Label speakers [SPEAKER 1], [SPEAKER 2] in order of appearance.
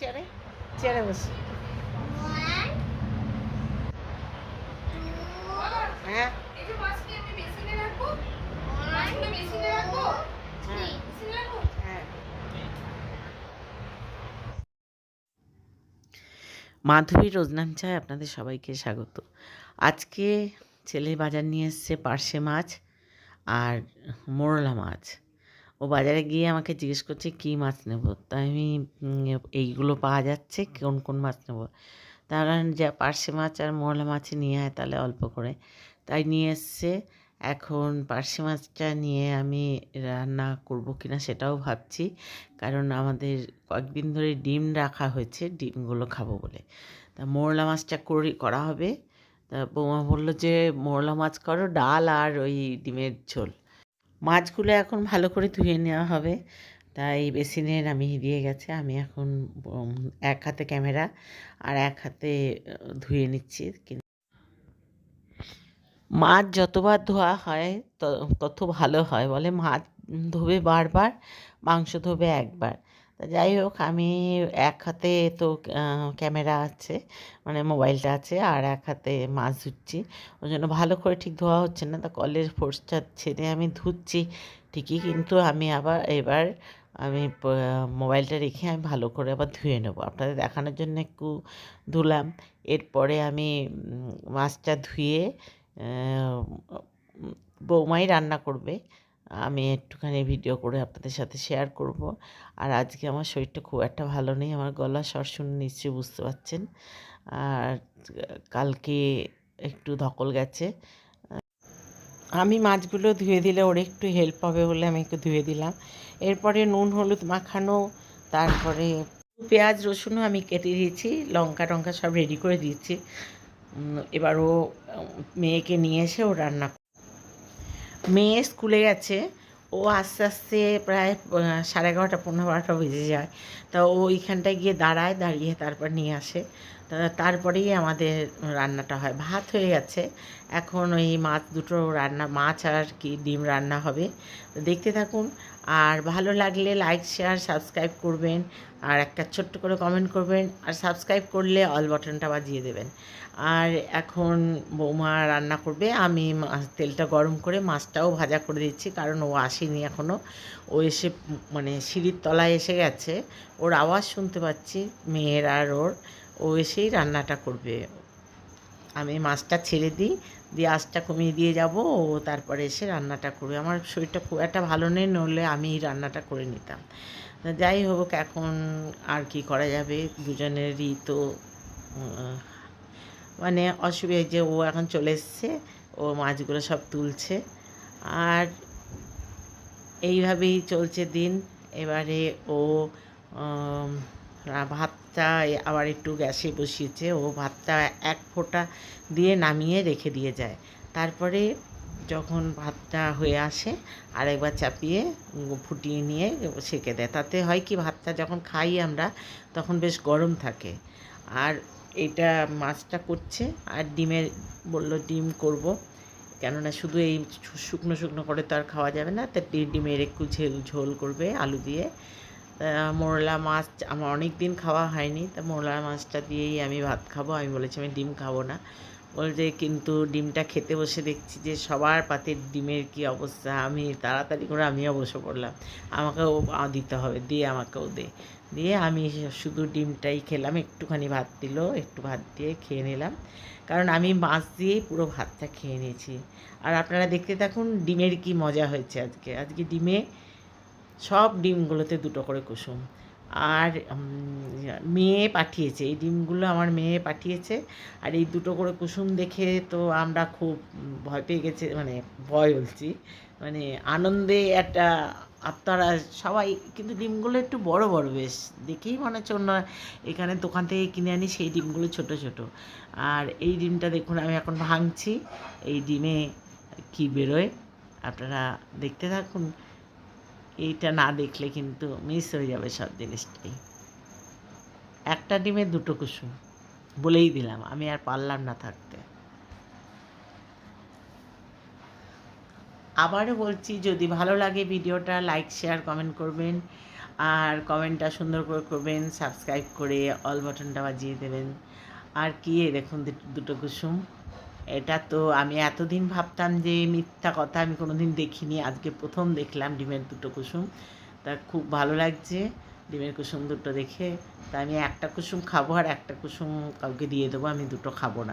[SPEAKER 1] চেয়ারে? চেয়ারে বসে। হ্যাঁ। হ্যাঁ। মাধবী রোজনান চায় আপনাদের সবাইকে স্বাগত। আজকে ছেলে বাজার নিয়ে এসছে পার্শে মাছ আর মোরলা মাছ। ও বাজারে গিয়ে আমাকে জিজ্ঞেস করছে, কী মাছ নেব? তা আমি এইগুলো পাওয়া যাচ্ছে, কোন কোন মাছ নেব? তারা যা পার্শে মাছ আর মোরলা মাছই নিয়ে আয় তাহলে অল্প করে। তাই নিয়ে এসছে। এখন পার্শে মাছটা নিয়ে আমি রান্না করব কিনা সেটাও ভাবছি, কারণ আমাদের কয়েকদিন ধরে ডিম রাখা হয়েছে, ডিমগুলো খাব বলে। তা মোরলা মাছটা করি, করা হবে। তা বৌমা বলল যে মোরলা মাছ করো, ডাল আর ওই ডিমের ঝোল। মাছগুলো এখন ভালো করে ধুয়ে নেওয়া হবে। তাই বেসিনে আমি দিয়ে গেছে, আমি এখন এক হাতে ক্যামেরা আর এক হাতে ধুয়ে নিচ্ছি। মাছ যতবার ধোয়া হয় তত ভালো হয় বলে। মাছ ধোবে বারবার, মাংস ধোবে একবার। তা যাই হোক, আমি এক হাতে তো ক্যামেরা আছে মানে মোবাইলটা আছে, আর এক হাতে মাছ ধুচ্ছি। ওই জন্য ভালো করে ঠিক ধোয়া হচ্ছে না, তা কলের ফোর্সটা ছেড়ে আমি ধুচ্ছি। ঠিকই কিন্তু আমি আবার এবার আমি মোবাইলটা রেখে আমি ভালো করে আবার ধুয়ে নেব। আপনাদের দেখানোর জন্য একটু ধুলাম। এরপরে আমি মাছটা ধুয়ে বৌমাই রান্না করবে। আমি একটুখানি ভিডিও করে আপনাদের সাথে শেয়ার করব। আর আজকে আমার শরীরটা খুব একটা ভালো নেই, আমার গলা স্বর শুনে নিশ্চয়ই বুঝতে পারছেন। আর কালকে একটু ধকল গেছে। আমি মাছগুলো ধুয়ে দিলে ওর একটু হেল্প হবে বলে আমি একটু ধুয়ে দিলাম। এরপরে নুন, হলুদ মাখানো, তারপরে পেঁয়াজ, রসুনও আমি কেটে দিয়েছি, লঙ্কা, টঙ্কা সব রেডি করে দিয়েছি। এবার ও মেয়েকে নিয়ে এসে ও রান্না মেয়ে স্কুলে গেছে, ও আস্তে আস্তে প্রায় সাড়ে এগারোটা, পনেরো, বারোটা বেজে যায়। তা ও ওইখানটায় গিয়ে দাঁড়ায়, দাঁড়িয়ে তারপর নিয়ে আসে। তা তারপরেই আমাদের রান্নাটা হয়। ভাত হয়ে গেছে। এখন ওই মাছ, দুটো রান্না, মাছ আর কি ডিম রান্না হবে। দেখতে থাকুন। আর ভালো লাগলে লাইক শেয়ার সাবস্ক্রাইব করবেন। আর একটা ছোট্ট করে কমেন্ট করবেন আর সাবস্ক্রাইব করলে অল বাটনটা বাজিয়ে দেবেন। আর এখন বৌমা রান্না করবে, আমি তেলটা গরম করে মাছটাও ভাজা করে দিচ্ছি, কারণ ও আসেনি এখনও ও এসে মানে সিঁড়ির তলায় এসে গেছে। ওর আওয়াজ শুনতে পাচ্ছি, মেয়ের আর ওর। ও এসেই রান্নাটা করবে। আমি মাছটা ছেড়ে দিই, দিয়ে আঁচটা কমিয়ে দিয়ে যাব, ও তারপরে এসে রান্নাটা করবে। আমার শরীরটা খুব একটা ভালো নেই, নইলে আমি রান্নাটা করে নিতাম। যাই হোক, এখন আর কি করা যাবে? দুজনেরই তো মানে অসুবিধা যে ও এখন চলে এসছে, ও মাছগুলো সব তুলছে। আর এইভাবেই চলছে দিন। এবারে ও ভাতটা আবার একটু গ্যাসে বসিয়েছে। ও ভাতটা এক ফোঁটা দিয়ে নামিয়ে রেখে দিয়ে যায়। তারপরে যখন ভাতটা হয়ে আসে, আরেকবার চাপিয়ে ফুটিয়ে নিয়ে সেঁকে দেয়। তাতে হয় কি, ভাতটা যখন খাই আমরা, তখন বেশ গরম থাকে। আর এটা মাছটা করছে, আর ডিমের বলল, ডিম করব। কেননা শুধু এই শুকনো শুকনো করে তো আর খাওয়া যাবে না, তা ডিমের একটু ঝোল ঝোল করবে আলু দিয়ে। মোরলা মাছ আমার অনেক দিন খাওয়া হয়নি, তা মোরলা মাছটা দিয়েই আমি ভাত খাব। আমি বলেছি, আমি ডিম খাব না। বলছে কিন্তু ডিমটা খেতে বসে দেখছি যে, সবার পাতে ডিমের কি অবস্থা। আমি তাড়াতাড়ি করে আমিও বসে পড়লাম। আমাকেও দিতে হবে। দিয়ে আমাকেও দে। দিয়ে আমি শুধু ডিমটাই খেলাম। একটুখানি ভাত দিল। একটু ভাত দিয়ে খেয়ে নিলাম। কারণ আমি মাছ দিয়েই পুরো ভাতটা খেয়ে নিয়েছি। আর আপনারা দেখতে থাকুন ডিমের কি মজা হয়েছে আজকে। আজকে ডিমে সব ডিমগুলোতে দুটো করে কুসুম। আর মেয়ে পাঠিয়েছে। এই ডিমগুলো আমার মেয়ে পাঠিয়েছে। আর এই দুটো করে কুসুম দেখে তো আমরা খুব ভয় পেয়ে গেছে মানে ভয় বলছি। মানে আনন্দে একটা আপনারা সবাই, কিন্তু ডিমগুলো একটু বড় বড় বেশ। দেখেই মনে হচ্ছে অন্য এখানে দোকান থেকে কিনে আনি, সেই ডিমগুলো ছোট ছোট। আর এই ডিমটা দেখুন, আমি এখন ভাঙছি। এই ডিমে কি বেরোয়? আপনারা দেখতে থাকুন। এইটা না দেখলে কিন্তু মিস হয়ে যাবে সব জিনিসটাই। একটা ডিমে দুটো কুসুম, বলেই দিলাম, আমি আর পারলাম না থাকতে। আবারও বলছি, যদি ভালো লাগে ভিডিওটা লাইক শেয়ার কমেন্ট করবেন। আর কমেন্টটা সুন্দর করে করবেন সাবস্ক্রাইব করে অল বাটনটা বাজিয়ে দেবেন। আর কি দেখুন, দুটো কুসুম। এটা তো আমি এতদিন ভাবতাম যে মিথ্যা কথা আমি কোনোদিন দেখিনি। আজকে প্রথম দেখলাম ডিমের দুটো কুসুম। তা খুব ভালো লাগছে ডিমের কুসুম দুটো দেখে। তা আমি একটা কুসুম খাব আর একটা কুসুম কাউকে দিয়ে দেবো, আমি দুটো খাব না।